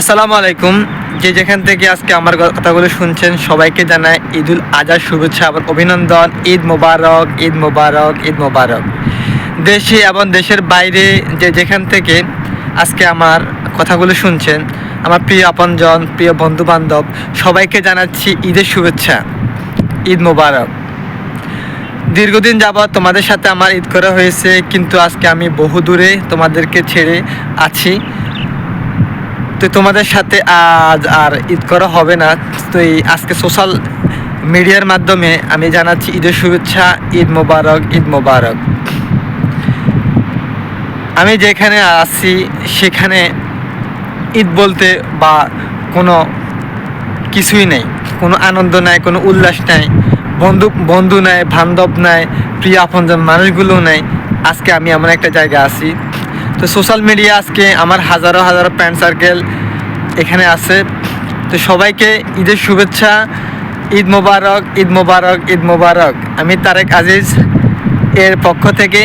আসসালামু আলাইকুম। যে যেখান থেকে আজকে আমার কথাগুলো শুনছেন, সবাইকে জানাই ঈদুল আজহার শুভেচ্ছা এবং অভিনন্দন। ঈদ মোবারক ঈদ মোবারক ঈদ মোবারক। দেশে এবং দেশের বাইরে যে যেখান থেকে আজকে আমার কথাগুলো শুনছেন, আমার প্রিয় আপনজন, প্রিয় বন্ধু বান্ধব সবাইকে জানাচ্ছি ঈদের শুভেচ্ছা। ঈদ মোবারক। দীর্ঘদিন যাবৎ তোমাদের সাথে আমার ঈদ করা হয়েছে, কিন্তু আজকে আমি বহু দূরে তোমাদেরকে ছেড়ে আছি। তো তোমাদের সাথে আজ আর ঈদ করা হবে না। তো এই আজকে সোশ্যাল মিডিয়ার মাধ্যমে আমি জানাচ্ছি ঈদের শুভেচ্ছা, ঈদ মোবারক ঈদ মোবারক। আমি যেখানে আছি, সেখানে ঈদ বলতে বা কোনো কিছুই নেই। কোনো আনন্দ নাই, কোনো উল্লাস নাই, বন্ধু বন্ধু নাই, বান্ধব নাই, প্রিয় আপনজন মানুষগুলো নাই। আজকে আমি এমন একটা জায়গা আছি। তো সোশ্যাল মিডিয়া আজকে আমার হাজারো হাজারো ফ্রেন্ড সার্কেল এখানে আছে। তো সবাইকে ঈদের শুভেচ্ছা, ঈদ মোবারক ঈদ মোবারক ঈদ মোবারক। আমি তারেক আজিজ এর পক্ষ থেকে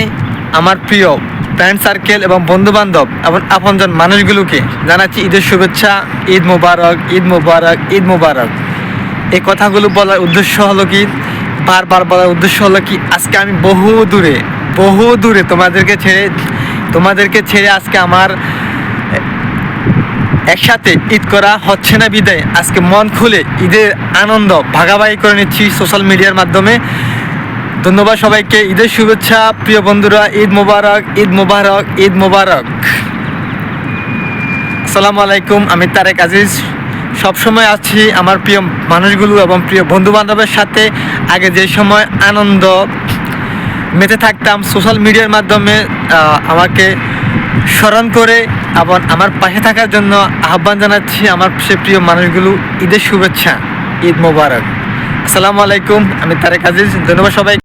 আমার প্রিয় ফ্রেন্ড সার্কেল এবং বন্ধু বান্ধব এবং আপনজন মানুষগুলোকে জানাচ্ছি ঈদের শুভেচ্ছা, ঈদ মোবারক ঈদ মোবারক ঈদ মোবারক। এই কথাগুলো বলার উদ্দেশ্য হলো কি? বারবার বলার উদ্দেশ্য হলো কি? আজকে আমি বহু দূরে বহু দূরে তোমাদেরকে ছেড়ে তোমাদেরকে ছেড়ে আজকে আমার একসাথে ঈদ করা হচ্ছে না বিদায়। আজকে মন খুলে ঈদের আনন্দ ভাগাভাগি করে নিচ্ছি সোশ্যাল মিডিয়ার মাধ্যমে। ধন্যবাদ সবাইকে, ঈদের শুভেচ্ছা, প্রিয় বন্ধুরা, ঈদ মোবারক ঈদ মোবারক ঈদ মোবারক। আসসালামু আলাইকুম, আমি তারেক আজিজ। সবসময় আছি আমার প্রিয় মানুষগুলো এবং প্রিয় বন্ধু বান্ধবের সাথে। আগে যে সময় আনন্দ মেতে থাকতাম সোশ্যাল মিডিয়ার মাধ্যমে আমাকে স্মরণ করে আবার আমার পাশে থাকার জন্য আহ্বান জানাচ্ছি আমার সে প্রিয় মানুষগুলো, ঈদের শুভেচ্ছা, ঈদ মোবারক। আসসালামু আলাইকুম, আমি তারেক আজিজ, ধন্যবাদ সবাই